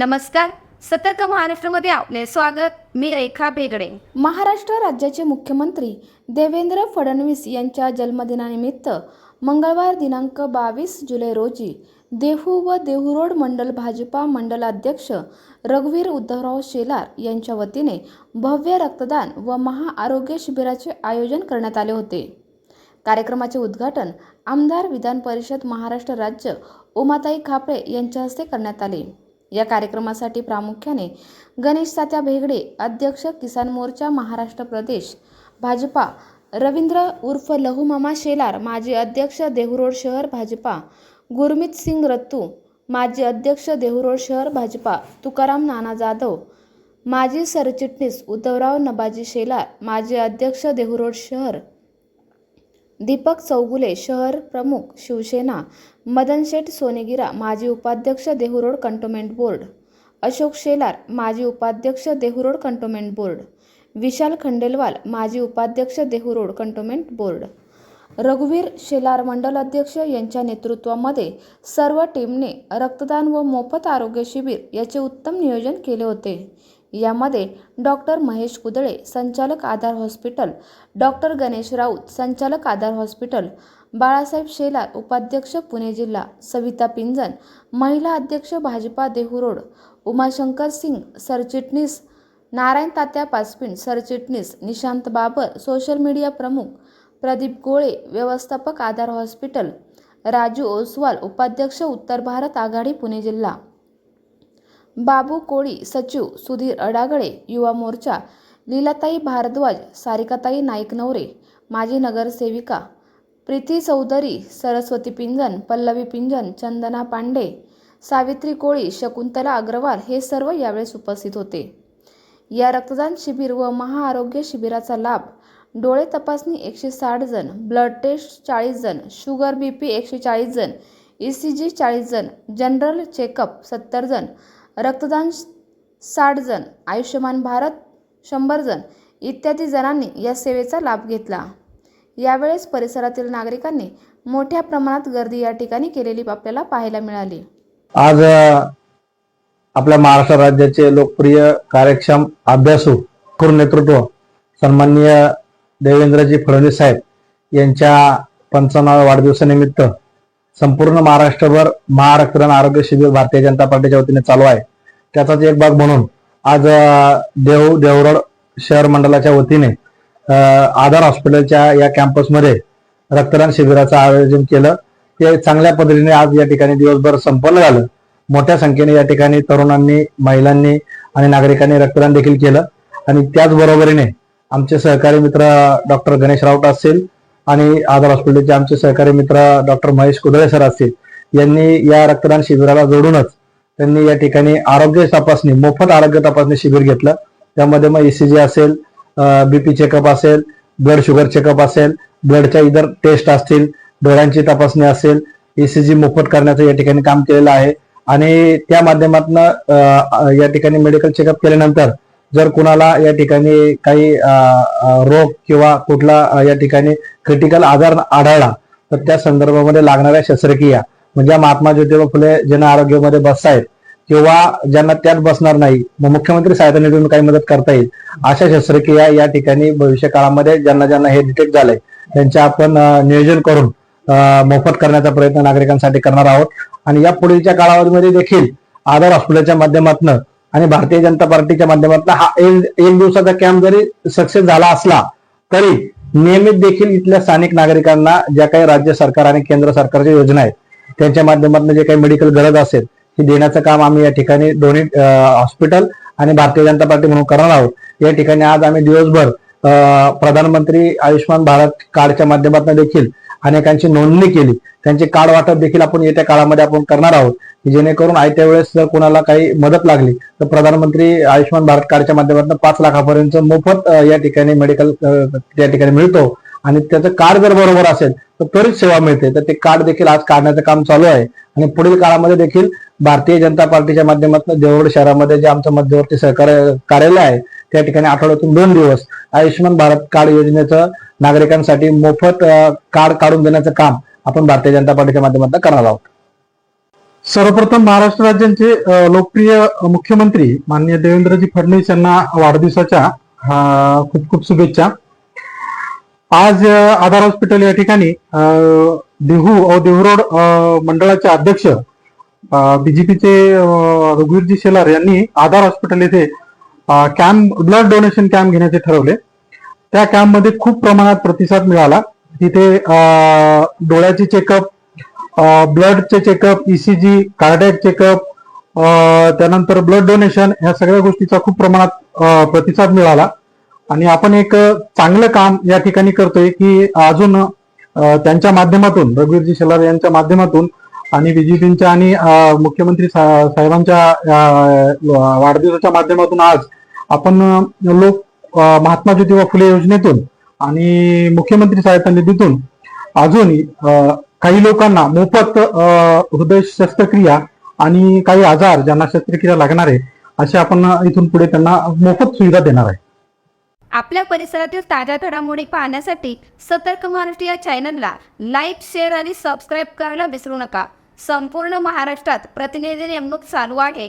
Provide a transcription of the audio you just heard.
नमस्कार. सतर्क महाराष्ट्रामध्ये आपले स्वागत. मी रेखा बेगडे महाराष्ट्र राज्याचे मुख्यमंत्री देवेंद्र फडणवीस यांच्या जन्मदिनानिमित्त मंगळवार दिनांक बावीस जुलै रोजी देहू व देहू मंडल भाजपा मंडलाध्यक्ष रघुवीर उद्धवराव शेलार यांच्या वतीने भव्य रक्तदान व महाआरोग्य शिबिराचे आयोजन करण्यात आले होते. कार्यक्रमाचे उद्घाटन आमदार विधान परिषद महाराष्ट्र राज्य उमाताई खापरे यांच्या हस्ते करण्यात आले. या कार्यक्रमासाठी प्रामुख्याने गणेश सात्या भेगडे अध्यक्ष किसान मोर्चा महाराष्ट्र प्रदेश भाजपा रवींद्र उर्फ लहूमामा शेलार माजी अध्यक्ष देहुरोड शहर भाजपा गुरमीत सिंग रत्तू माजी अध्यक्ष देहुरोड शहर भाजपा तुकाराम नाना जाधव माजी सरचिटणीस उद्धवराव नबाजी शेलार माजी अध्यक्ष देहुरोड शहर दीपक चौगुले शहर प्रमुख शिवसेना मदन शेठ सोनेगिरा माजी उपाध्यक्ष देहुरोड कंटोमेंट बोर्ड अशोक शेलार माजी उपाध्यक्ष देहुरोड कंटोमेंट बोर्ड विशाल खंडेलवाल माजी उपाध्यक्ष देहुरोड कंटोमेंट बोर्ड. रघुवीर शेलार मंडल अध्यक्ष यांच्या नेतृत्वामध्ये सर्व टीमने रक्तदान व मोफत आरोग्य शिबिर याचे उत्तम नियोजन केले होते. यामध्ये डॉक्टर महेश कुदळे संचालक आधार हॉस्पिटल डॉक्टर गणेश राऊत संचालक आधार हॉस्पिटल बाळासाहेब शेलार उपाध्यक्ष पुणे जिल्हा सविता पिंजन महिला अध्यक्ष भाजपा देहुरोड उमाशंकर सिंग सरचिटणीस नारायण तात्या पाचपिंड सरचिटणीस निशांत बाबर सोशल मीडिया प्रमुख प्रदीप गोळे व्यवस्थापक आधार हॉस्पिटल राजू ओसवाल उपाध्यक्ष उत्तर भारत आघाडी पुणे जिल्हा. बाबू कोळी सचिव सुधीर अडागळे युवा मोर्चा लीलाताई भारद्वाज सारिकाताई नाईक नवरे माजी नगरसेविका प्रीती चौधरी सरस्वती पिंजन पल्लवी पिंजन चंदना पांडे सावित्री कोळी शकुंतला अग्रवाल हे सर्व यावेळेस उपस्थित होते. या रक्तदान शिबिर व महाआरोग्य शिबिराचा लाभ डोळे तपासणी एकशे साठ जण ब्लड टेस्ट चाळीस जण शुगर बी पी एकशे चाळीस जण ई सी जी चाळीस जण जनरल चेकअप सत्तर जण रक्तदान साठ जण आयुष्यमान भारत शंभर जण इत्यादी जणांनी या सेवेचा लाभ घेतला. यावेळेस परिसरातील नागरिकांनी मोठ्या प्रमाणात गर्दी या ठिकाणी केलेली आपल्याला पाहायला मिळाली. आज आपल्या महाराष्ट्र राज्याचे लोकप्रिय कार्यक्षम अभ्यासू थोर नेतृत्व सन्माननीय देवेंद्रजी फडणवीस साहेब यांच्या पंचावन्नाव्या वाढदिवसानिमित्त संपूर्ण महाराष्ट्रभर महारक्तदान आरोग्य शिबिर भारतीय जनता पार्टीच्या वतीने चालू आहे. त्याचाच एक भाग म्हणून आज देव देहू देवरड शहर मंडळाच्या वतीने आधार हॉस्पिटलच्या या कॅम्पसमध्ये रक्तदान शिबिराचं आयोजन केलं. ते चांगल्या पद्धतीने आज या ठिकाणी दिवसभर संपन्न झालं. मोठ्या संख्येने या ठिकाणी तरुणांनी महिलांनी आणि नागरिकांनी रक्तदान देखील केलं. आणि त्याचबरोबरीने आमचे सहकारी मित्र डॉक्टर गणेश राऊत असतील आणि आधार हॉस्पिटलचे आमचे सहकारी मित्र डॉक्टर महेश कुदळे सर असतील यांनी या रक्तदान शिबिराला जोडूनच त्यांनी या ठिकाणी आरोग्य तपासणी मोफत आरोग्य तपासणी शिबिर घेतलं. त्यामध्ये मग ईसीजी असेल बीपी चेकअप असेल ब्लड शुगर चेकअप असेल ब्लडच्या इतर टेस्ट असतील डोळ्यांची तपासणी असेल ईसीजी मोफत करण्याचं या ठिकाणी काम केलेलं आहे. आणि त्या माध्यमातून या ठिकाणी मेडिकल चेकअप केल्यानंतर जर कुणाला या ठिकाणी काही रोग किंवा कुठला या ठिकाणी क्रिटिकल आजार आढळला तर त्या संदर्भामध्ये लागणाऱ्या शस्त्रक्रिया म्हणजे महात्मा ज्योतिबा फुले जन आरोग्यामध्ये बसतायत किंवा ज्यांना त्यात बसणार नाही मग मुख्यमंत्री सहायता निधीतून काही मदत करता येईल अशा शस्त्रक्रिया या ठिकाणी भविष्य काळामध्ये ज्यांना ज्यांना हे डिटेक्ट झालंय त्यांचे आपण नियोजन करून मोफत करण्याचा प्रयत्न नागरिकांसाठी करणार आहोत. आणि या पुढीलच्या कालावधीमध्ये देखील आधार हॉस्पिटलच्या माध्यमातून आणि भारतीय जनता पार्टीच्या माध्यमातून हा एक दिवसाचा कॅम्प जरी सक्सेस झाला असला तरी नियमित देखील इथल्या स्थानिक नागरिकांना ज्या काही राज्य सरकार आणि केंद्र सरकारच्या योजना आहेत त्यांच्या माध्यमातून जे काही मेडिकल गरज असेल ही देण्याचं काम आम्ही या ठिकाणी दोन्ही हॉस्पिटल आणि भारतीय जनता पार्टी म्हणून करणार आहोत. या ठिकाणी आज आम्ही दिवसभर प्रधानमंत्री आयुष्यमान भारत कार्डच्या माध्यमातून देखील अनेकांची नोंदणी केली. त्यांचे कार्ड वाटप देखील आपण येत्या काळामध्ये आपण करणार आहोत. जेणेकरून आयत्या वेळेस जर कोणाला काही मदत लागली तर प्रधानमंत्री आयुष्यमान भारत कार्डच्या माध्यमातून पाच लाखापर्यंत मोफत या ठिकाणी मेडिकल त्या ठिकाणी मिळतो. आणि त्याचं कार्ड जर बरोबर असेल तर त्वरित सेवा मिळते. तर ते कार्ड देखील आज काढण्याचं काम चालू आहे. आणि पुढील काळामध्ये देखील भारतीय जनता पार्टीच्या माध्यमातून देवगड शहरामध्ये जे आमचं मध्यवर्ती सहकार्य कार्यालय आहे त्या ठिकाणी आठवड्यातून दोन दिवस आयुष्यमान भारत कार्ड योजनेचं नागरिकांसाठी मोफत कार्ड काढून देण्याचं काम आपण भारतीय जनता पार्टीच्या माध्यमातून करणार आहोत. सर्वप्रथम महाराष्ट्र राज्याचे लोकप्रिय मुख्यमंत्री माननीय देवेंद्रजी फडणवीस यांना वाढदिवसाच्या खूप खूप शुभेच्छा. आज आधार हॉस्पिटल या ठिकाणी अ, देहू व देहूरोड मंडळाचे अध्यक्ष बीजेपीचे रघुवीरजी शेलार यांनी आधार हॉस्पिटल येथे कॅम्प ब्लड डोनेशन कॅम्प घेण्याचे ठरवले. त्या कॅम्पमध्ये खूप प्रमाणात प्रतिसाद मिळाला. तिथे डोळ्याचे चेकअप ब्लडचे चेकअप ईसीजी कार्डॅक चेकअप त्यानंतर ब्लड डोनेशन या सगळ्या गोष्टीचा खूप प्रमाणात प्रतिसाद मिळाला. आणि आपण एक चांगलं काम या ठिकाणी करतोय की अजून त्यांच्या माध्यमातून रघुवीरजी शेलार यांच्या माध्यमातून आणि बीजेपींच्या आणि मुख्यमंत्री सा- साहेबांच्या वाढदिवसाच्या माध्यमातून आज आपण लोक महात्मा ज्योतिबा फुले योजनेतून आणि मुख्यमंत्री सहायता निधीतून अजूनही काही लोकांना मोफत हृदय शस्त्रक्रिया आणि काही आजार ज्यांना शस्त्रक्रिया लागणार आहे असे आपण इथून पुढे त्यांना मोफत सुविधा देणार आहे. आपल्या परिसरातील ताज्या घडामोडी पाहण्यासाठी सतर्क महाराष्ट्र या चॅनलला लाईक शेअर आणि सबस्क्राईब करायला विसरू नका. संपूर्ण महाराष्ट्रात प्रतिनिधी नेमणूक चालू आहे.